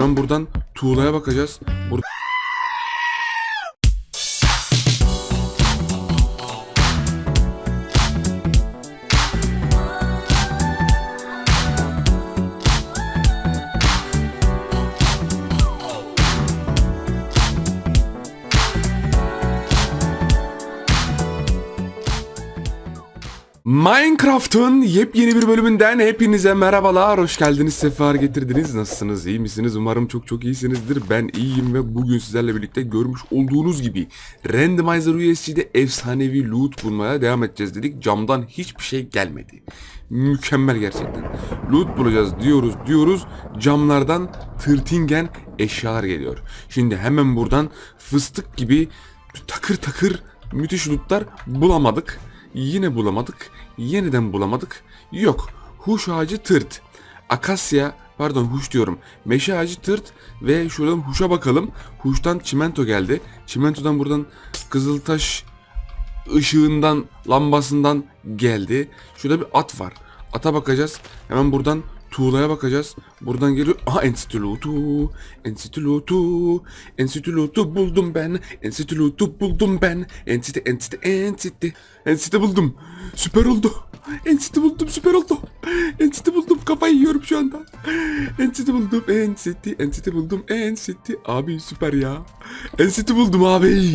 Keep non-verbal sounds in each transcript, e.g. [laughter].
Hemen buradan tuğlaya bakacağız. Burada Minecraft'ın yepyeni bir bölümünden hepinize merhabalar. Hoş geldiniz, sefer getirdiniz. Nasılsınız, iyi misiniz? Umarım çok çok iyisinizdir. Ben iyiyim ve bugün sizlerle birlikte görmüş olduğunuz gibi Randomizer USC'de efsanevi loot bulmaya devam edeceğiz dedik. Camdan hiçbir şey gelmedi. Mükemmel gerçekten. Loot bulacağız diyoruz diyoruz. Camlardan tırtingen eşyalar geliyor. Şimdi hemen buradan fıstık gibi takır takır müthiş lootlar bulamadık. Yine bulamadık. Yeniden bulamadık. Yok. Huş ağacı tırt. Akasya pardon huş diyorum. Meşe ağacı tırt ve şuradan huşa bakalım. Huştan çimento geldi. Çimentodan buradan kızıltaş ışığından lambasından geldi. Şurada bir at var. Ata bakacağız. Hemen buradan tuğlaya bakacağız. Buradan geliyor. Aha enstitülotu. Enstitülotu. Enstitülotu buldum ben. Enstitülotu buldum ben. Ensite ensite ensite. Ensite buldum. Süper oldu. Ensite buldum süper oldu. Ensite buldum kafayı yiyorum şu anda. Ensite buldum ensite. Ensite buldum ensite. Abi süper ya. Ensite buldum abi.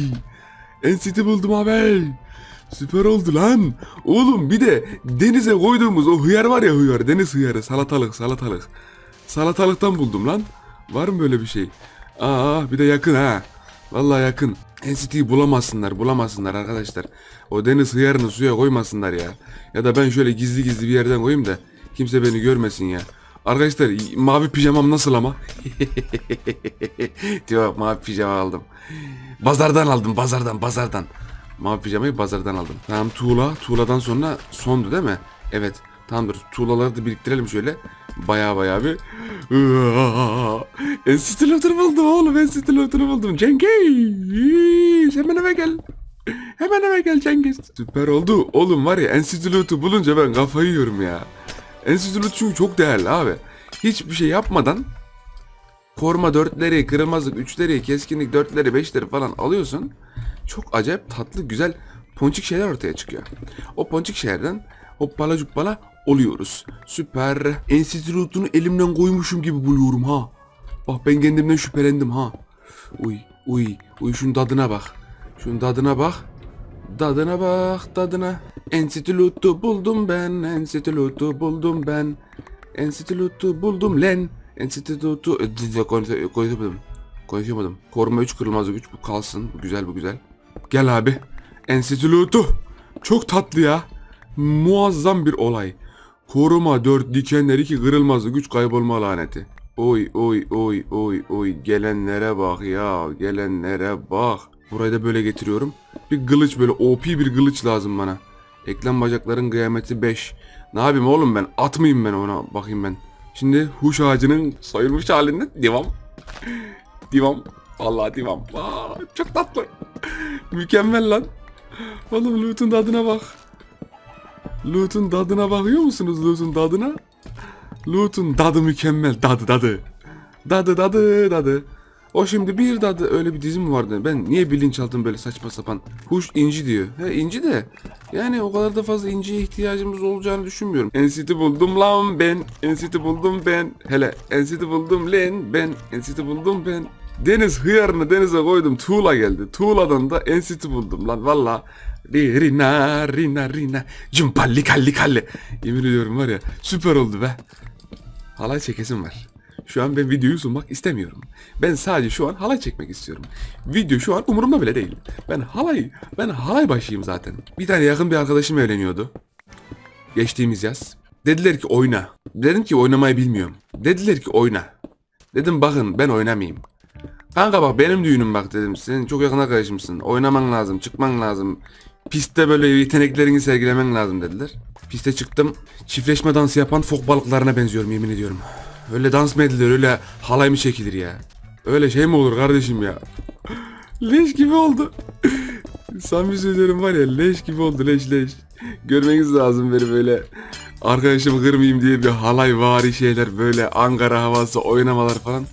Ensite buldum abi. Süper oldu lan. Oğlum bir de denize koyduğumuz o hıyar var ya hıyar. Deniz hıyarı salatalık salatalık. Salatalıktan buldum lan. Var mı böyle bir şey? Aa bir de yakın ha. Vallahi yakın. NCT'yi bulamazsınlar bulamazsınlar arkadaşlar. O deniz hıyarını suya koymasınlar ya. Ya da ben şöyle gizli gizli bir yerden koyayım da kimse beni görmesin ya. Arkadaşlar mavi pijamam nasıl ama? [laughs] Diyor mavi pijama aldım. Bazardan aldım bazardan bazardan. Mavi pijamayı bazardan aldım. Tamam tuğla. Tuğladan sonra sondu değil mi? Evet. Tamamdır. Tuğlaları da biriktirelim şöyle. Baya baya bir. [laughs] Enstitülatörü buldum oğlum. Enstitülatörü buldum. Cengiz. Hemen eve gel. Hemen eve gel Cengiz. Süper oldu. Oğlum var ya enstitülatörü bulunca ben kafayı yiyorum ya. Enstitülatör çünkü çok değerli abi. Hiçbir şey yapmadan koruma dörtleri, kırılmazlık üçleri, keskinlik dörtleri, beşleri falan alıyorsun. Çok acayip tatlı, güzel ponçik şeyler ortaya çıkıyor. O ponçik şeylerden hoppala cuppala oluyoruz. Süper. Enstitütünü elimden koymuşum gibi buluyorum ha. Bak ben kendimden şüphelendim ha. Uy, uy, uy şunun tadına bak. Şunun tadına bak. Tadına bak tadına. Enstitütü buldum ben. Enstitütü buldum ben. Enstitütü buldum len. Enstitütü konuşamadım. Konuşamadım. Koruma 3 kırılmaz 3 bu kalsın. Bu güzel bu güzel. Gel abi. Enstitütü. Çok tatlı ya. Muazzam bir olay. Koruma 4 dikenler 2 kırılmaz güç kaybolma laneti. Oy oy oy oy oy gelenlere bak ya gelenlere bak. Burayı da böyle getiriyorum. Bir kılıç böyle OP bir kılıç lazım bana. Eklem bacakların kıyameti 5. Ne yapayım oğlum ben? At mıyım ben ona? Bakayım ben. Şimdi huş ağacının soyulmuş halinde devam. [laughs] Divam. Vallahi divam. Aa, çok tatlı. Mükemmel lan. Oğlum loot'un tadına bak. Loot'un tadına bakıyor musunuz loot'un tadına? Loot'un tadı mükemmel. Tadı tadı. Tadı tadı tadı. O şimdi bir dadı öyle bir dizim vardı. Ben niye bilinçaltım böyle saçma sapan. Huş inci diyor. He inci de. Yani o kadar da fazla inciye ihtiyacımız olacağını düşünmüyorum. NCT buldum lan ben. NCT buldum ben. Hele NCT buldum lan ben. NCT buldum ben. Deniz hıyarını denize koydum. Tuğla geldi. Tuğladan da NCT buldum lan. Valla. Rina rina rina. Cumpalli kalli kalli. Yemin ediyorum var ya süper oldu be. Halay çekesim var. Şu an ben videoyu sunmak istemiyorum. Ben sadece şu an halay çekmek istiyorum. Video şu an umurumda bile değil. Ben halay, ben halay başıyım zaten. Bir tane yakın bir arkadaşım evleniyordu. Geçtiğimiz yaz. Dediler ki oyna. Dedim ki oynamayı bilmiyorum. Dediler ki oyna. Dedim bakın ben oynamayayım. Kanka bak benim düğünüm bak dedim. Senin çok yakın arkadaşımsın. Oynaman lazım, çıkman lazım. Pistte böyle yeteneklerini sergilemen lazım dediler. Piste çıktım. Çiftleşme dansı yapan fok balıklarına benziyorum yemin ediyorum. Öyle dans mı edilir öyle halay mı çekilir ya? Öyle şey mi olur kardeşim ya? [laughs] leş gibi oldu. [laughs] Samimi söylüyorum var ya leş gibi oldu leş leş. Görmeniz lazım beni böyle arkadaşımı kırmayayım diye bir halay vari şeyler böyle Ankara havası oynamalar falan.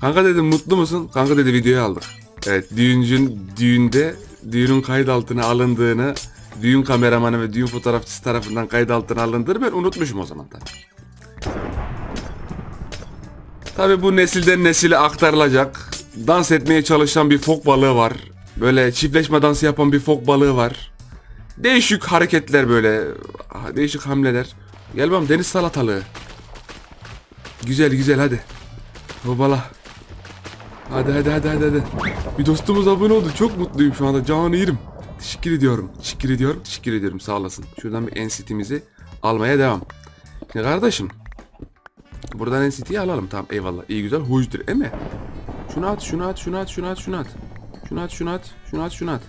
Kanka dedim mutlu musun? Kanka dedi videoyu aldık. Evet düğüncün düğünde düğünün kayıt altına alındığını düğün kameramanı ve düğün fotoğrafçısı tarafından kayıt altına alındığını ben unutmuşum o zaman tabii. Tabii bu nesilden nesile aktarılacak. Dans etmeye çalışan bir fok balığı var. Böyle çiftleşme dansı yapan bir fok balığı var. Değişik hareketler böyle. Değişik hamleler. Gel bakalım deniz salatalığı. Güzel güzel hadi. Hopala. Hadi hadi hadi hadi hadi. Bir dostumuz abone oldu. Çok mutluyum şu anda. Canı yerim. Teşekkür ediyorum. Teşekkür ediyorum. Teşekkür ediyorum. Sağ olasın. Şuradan bir NCT'mizi almaya devam. Şimdi kardeşim. Buradan NCT'yi alalım. Tamam eyvallah. İyi güzel. Hoşdur. Eme. Şunu at, şunu at, şunu at, şunu at, şunu at. Şunu at, şunu at, şunu at, şunu at.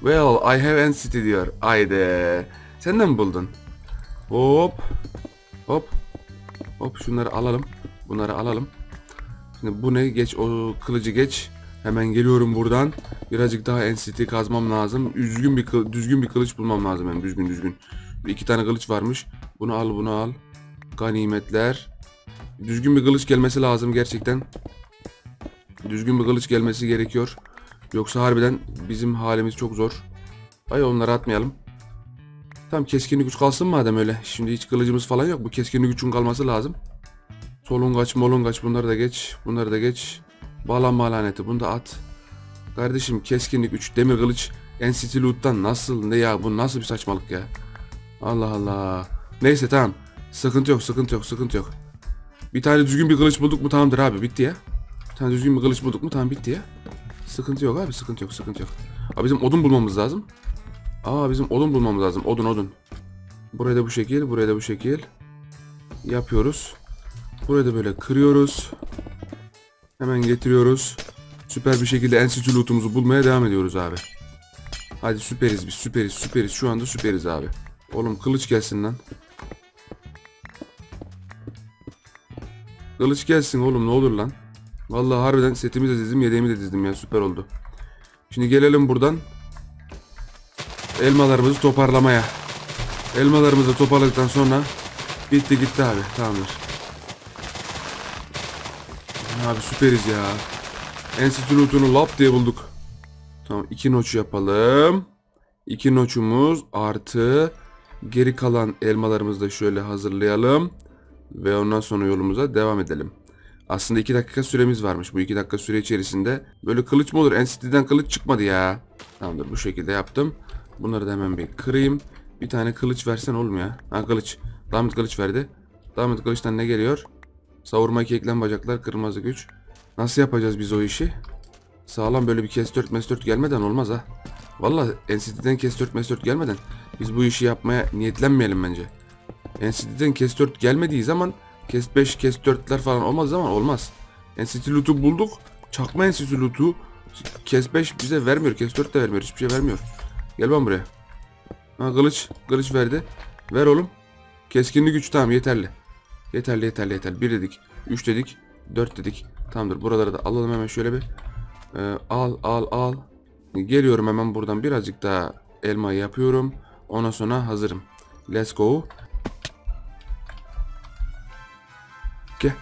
Well, I have NCT diyor. Haydi. Sen de mi buldun? Hop. Hop. Hop şunları alalım. Bunları alalım. Şimdi bu ne? Geç o kılıcı geç. Hemen geliyorum buradan. Birazcık daha NCT kazmam lazım. Düzgün bir kıl- düzgün bir kılıç bulmam lazım hem düzgün düzgün. Bir iki tane kılıç varmış. Bunu al, bunu al. Ganimetler. Düzgün bir kılıç gelmesi lazım gerçekten. Düzgün bir kılıç gelmesi gerekiyor. Yoksa harbiden bizim halimiz çok zor. Ay onları atmayalım. Tamam keskinlik güç kalsın madem öyle. Şimdi hiç kılıcımız falan yok. Bu keskinlik gücün kalması lazım. Solungaç molungaç bunları da geç. Bunları da geç. Bağlanma laneti bunu da at. Kardeşim keskinlik 3 demir kılıç NCT Loot'tan nasıl ne ya bu nasıl bir saçmalık ya. Allah Allah. Neyse tamam. Sıkıntı yok sıkıntı yok sıkıntı yok. Bir tane düzgün bir kılıç bulduk mu tamamdır abi bitti ya. Bir tane düzgün bir kılıç bulduk mu tamam bitti ya. Sıkıntı yok abi sıkıntı yok sıkıntı yok. Abi bizim odun bulmamız lazım. Aa bizim odun bulmamız lazım odun odun. Buraya da bu şekil buraya da bu şekil. Yapıyoruz. Burayı da böyle kırıyoruz. Hemen getiriyoruz. Süper bir şekilde NCT loot'umuzu bulmaya devam ediyoruz abi. Hadi süperiz biz süperiz süperiz şu anda süperiz abi. Oğlum kılıç gelsin lan. Kılıç gelsin oğlum ne olur lan. Vallahi harbiden setimi de dizdim yedeğimi de dizdim ya süper oldu. Şimdi gelelim buradan. Elmalarımızı toparlamaya. Elmalarımızı toparladıktan sonra bitti gitti abi tamamdır. Abi süperiz ya. NCT rootunu lap diye bulduk. Tamam iki noçu yapalım. İki noçumuz artı geri kalan elmalarımızı da şöyle hazırlayalım. Ve ondan sonra yolumuza devam edelim. Aslında iki dakika süremiz varmış. Bu iki dakika süre içerisinde böyle kılıç mı olur? NCT'den kılıç çıkmadı ya. Tamamdır bu şekilde yaptım. Bunları da hemen bir kırayım. Bir tane kılıç versen oğlum ya. Ha kılıç. Damat kılıç verdi. Damat kılıçtan ne geliyor? Savurma iki eklem bacaklar kırmızı güç. Nasıl yapacağız biz o işi? Sağlam böyle bir kes 4 mes 4 gelmeden olmaz ha. Valla NCT'den kes 4 mes 4 gelmeden biz bu işi yapmaya niyetlenmeyelim bence. NCT'den kes 4 gelmediği zaman kes 5 kes 4'ler falan olmaz zaman olmaz. NCT loot'u bulduk. Çakma NCT loot'u kes 5 bize vermiyor. Kes 4 de vermiyor. Hiçbir şey vermiyor. Gel ben buraya. Ha kılıç. Kılıç verdi. Ver oğlum. Keskinlik güç tamam yeterli. Yeterli yeterli yeterli. 1 dedik. 3 dedik. 4 dedik. Tamamdır. Buraları da alalım hemen şöyle bir. Ee, al al al. Geliyorum hemen buradan birazcık daha elma yapıyorum. Ondan sonra hazırım. Let's go. Gel.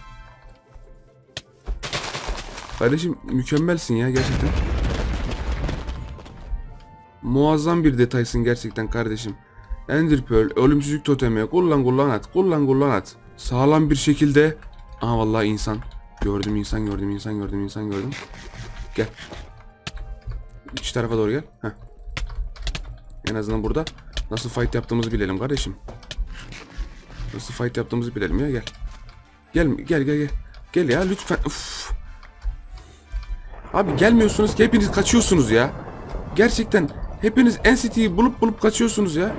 Kardeşim mükemmelsin ya gerçekten. Muazzam bir detaysın gerçekten kardeşim. Ender Pearl, ölümsüzlük totemi, kullan kullan at, kullan kullan at. Sağlam bir şekilde... Aa vallahi insan. Gördüm insan gördüm insan gördüm insan gördüm. Gel. İç tarafa doğru gel. Heh. En azından burada nasıl fight yaptığımızı bilelim kardeşim. Nasıl fight yaptığımızı bilelim ya gel. Gel gel gel gel. Gel ya lütfen. Uf. Abi gelmiyorsunuz ki hepiniz kaçıyorsunuz ya. Gerçekten hepiniz NCT'yi bulup bulup kaçıyorsunuz ya.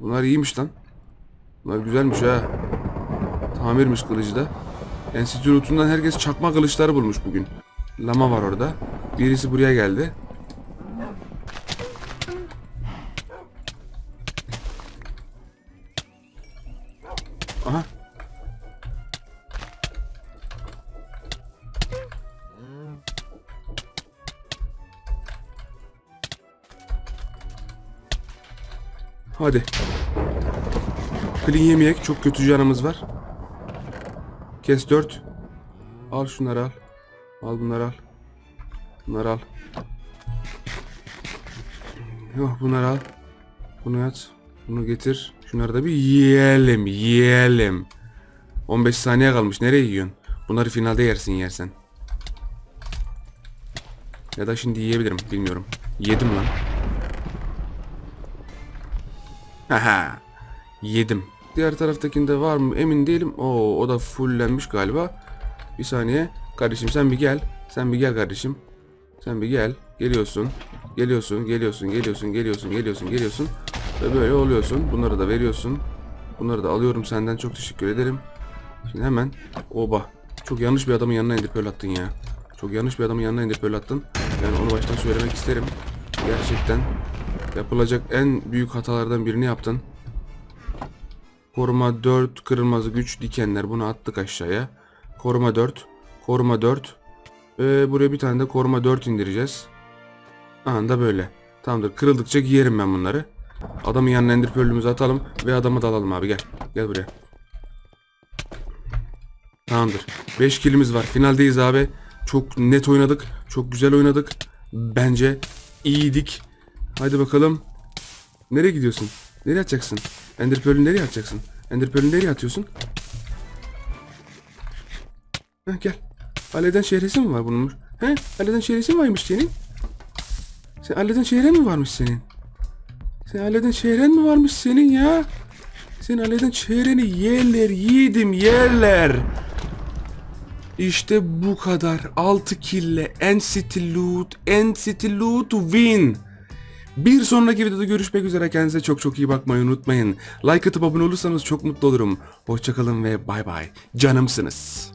Bunlar iyiymiş lan. Bunlar güzelmiş ha. Tamirmiş kılıcı da. Enstitü rutundan herkes çakma kılıçları bulmuş bugün. Lama var orada. Birisi buraya geldi. Hadi. Clean yemeyek. Çok kötü canımız var. Kes 4. Al şunları al. Al bunları al. Bunları al. Yok bunları al. Bunu at. Bunu getir. Şunları da bir yiyelim. Yiyelim. 15 saniye kalmış. Nereye yiyorsun? Bunları finalde yersin yersen. Ya da şimdi yiyebilirim. Bilmiyorum. Yedim lan. Haha. Yedim. Diğer taraftakinde var mı emin değilim. Oo o da fullenmiş galiba. Bir saniye. Kardeşim sen bir gel. Sen bir gel kardeşim. Sen bir gel. Geliyorsun. Geliyorsun, geliyorsun, geliyorsun, geliyorsun, geliyorsun, geliyorsun. Ve böyle oluyorsun. Bunları da veriyorsun. Bunları da alıyorum senden. Çok teşekkür ederim. Şimdi hemen oba. Çok yanlış bir adamın yanına indirip öyle attın ya. Çok yanlış bir adamın yanına indirip öyle attın. Yani onu baştan söylemek isterim. Gerçekten yapılacak en büyük hatalardan birini yaptın. Koruma 4, kırılmaz güç dikenler. Bunu attık aşağıya. Koruma 4, koruma 4. Ee, buraya bir tane de koruma 4 indireceğiz. Aha da böyle. Tamamdır. Kırıldıkça giyerim ben bunları. Adamın yanına ender pearl'ümüzü atalım ve adamı da alalım abi gel. Gel buraya. Tamamdır. 5 kilimiz var. Finaldeyiz abi. Çok net oynadık. Çok güzel oynadık. Bence iyiydik. Hadi bakalım. Nereye gidiyorsun? Nereye atacaksın? Ender Pearl'ü nereye atacaksın? Ender Pearl'ü nereye atıyorsun? Heh, gel. Aleden şehresi mi var bunun? He? Aleden şehresi mi varmış senin? Sen Aleden şehre mi varmış senin? Sen Aleden şehren mi varmış senin ya? Sen Aleden şehreni yerler yiğidim yerler. İşte bu kadar. 6 kille NCT Loot, NCT Loot win. Bir sonraki videoda görüşmek üzere. Kendinize çok çok iyi bakmayı unutmayın. Like atıp abone olursanız çok mutlu olurum. Hoşçakalın ve bay bay. Canımsınız.